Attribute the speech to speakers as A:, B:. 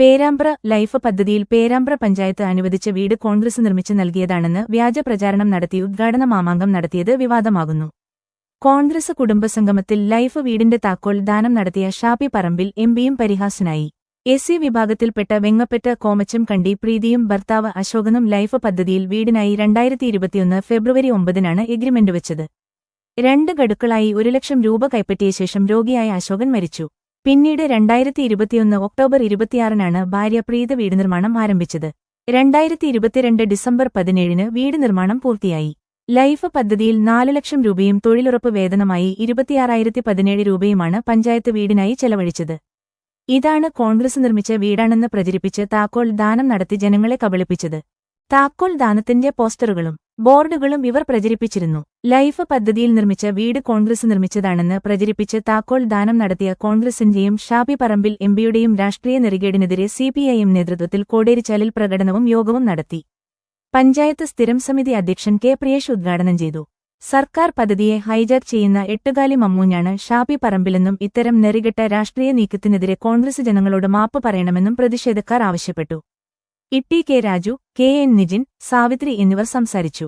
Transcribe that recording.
A: Perambra life പദ്ധതിയിൽ പേരാമ്പ്ര പഞ്ചായത്ത് അനുവദിച്ച വീട് കോൺഗ്രസ് നിർമ്മിച്ച് നൽകിയതാണെന്ന് വ്യാജ പ്രചാരണം നടത്തി ഉദ്ഘാടന മാമാങ്കം നടത്തിയത് വിവാദമാകുന്നു. കോൺഗ്രസ് കുടുംബസംഗമത്തിൽ ലൈഫ് വീടിന്റെ താക്കോൽ ദാനം നടത്തിയ ഷാപ്പി പറമ്പിൽ എംപിയും പരിഹാസനായി. എസ് സി വിഭാഗത്തിൽപ്പെട്ട വെങ്ങപ്പെട്ട കോമച്ചം കണ്ടി പ്രീതിയും ഭർത്താവ് അശോകനും ലൈഫ് പദ്ധതിയിൽ വീടിനായി രണ്ടായിരത്തി ഇരുപത്തിയൊന്ന് ഫെബ്രുവരി ഒമ്പതിനാണ് എഗ്രിമെന്റ് വെച്ചത്. രണ്ട് ഗഡുക്കളായി ഒരു ലക്ഷം രൂപ കൈപ്പറ്റിയ ശേഷം രോഗിയായ അശോകൻ മരിച്ചു. പിന്നീട് രണ്ടായിരത്തി ഇരുപത്തിയൊന്ന് ഒക്ടോബർ ഇരുപത്തിയാറിനാണ് ഭാര്യ പ്രീത വീട് നിർമ്മാണം ആരംഭിച്ചത്. രണ്ടായിരത്തി ഇരുപത്തിരണ്ട് ഡിസംബർ പതിനേഴിന് വീട് നിർമ്മാണം പൂർത്തിയായി. ലൈഫ് പദ്ധതിയിൽ നാല് ലക്ഷം രൂപയും തൊഴിലുറപ്പ് വേതനമായി ഇരുപത്തിയാറായിരത്തി പതിനേഴ് രൂപയുമാണ് പഞ്ചായത്ത് വീടിനായി ചെലവഴിച്ചത്. ഇതാണ് കോൺഗ്രസ് നിർമ്മിച്ച വീടാണെന്ന് പ്രചരിപ്പിച്ച് താക്കോൽ ദാനം നടത്തി ജനങ്ങളെ കബളിപ്പിച്ചത്. താക്കോൽ ദാനത്തിന്റെ പോസ്റ്ററുകളും ബോർഡുകളും ഇവർ പ്രചരിപ്പിച്ചിരുന്നു. ലൈഫ് പദ്ധതിയിൽ നിർമ്മിച്ച വീട് കോൺഗ്രസ് നിർമ്മിച്ചതാണെന്ന് പ്രചരിപ്പിച്ച് താക്കോൽ ദാനം നടത്തിയ കോൺഗ്രസിന്റെയും ഷാബി പറമ്പിൽ എംപിയുടെയും രാഷ്ട്രീയ നെറികേടിനെതിരെ സിപിഐഎം നേതൃത്വത്തിൽ കോടേരിച്ചാലിൽ പ്രകടനവും യോഗവും നടത്തി. പഞ്ചായത്ത് സ്ഥിരം സമിതി അധ്യക്ഷൻ കെ പ്രിയേഷ് ഉദ്ഘാടനം ചെയ്തു. സർക്കാർ പദ്ധതിയെ ഹൈജാക്ക് ചെയ്യുന്ന എട്ടുകാലി മമ്മൂഞ്ഞാണ് ഷാബി പറമ്പിലെന്നും ഇത്തരം നെറികെട്ട രാഷ്ട്രീയ നീക്കത്തിനെതിരെ കോൺഗ്രസ് ജനങ്ങളോട് മാപ്പ് പറയണമെന്നും പ്രതിഷേധക്കാർ ആവശ്യപ്പെട്ടു. Itty K Raju K N Nijin Savithri എന്നിവർ സംസാരിച്ചു.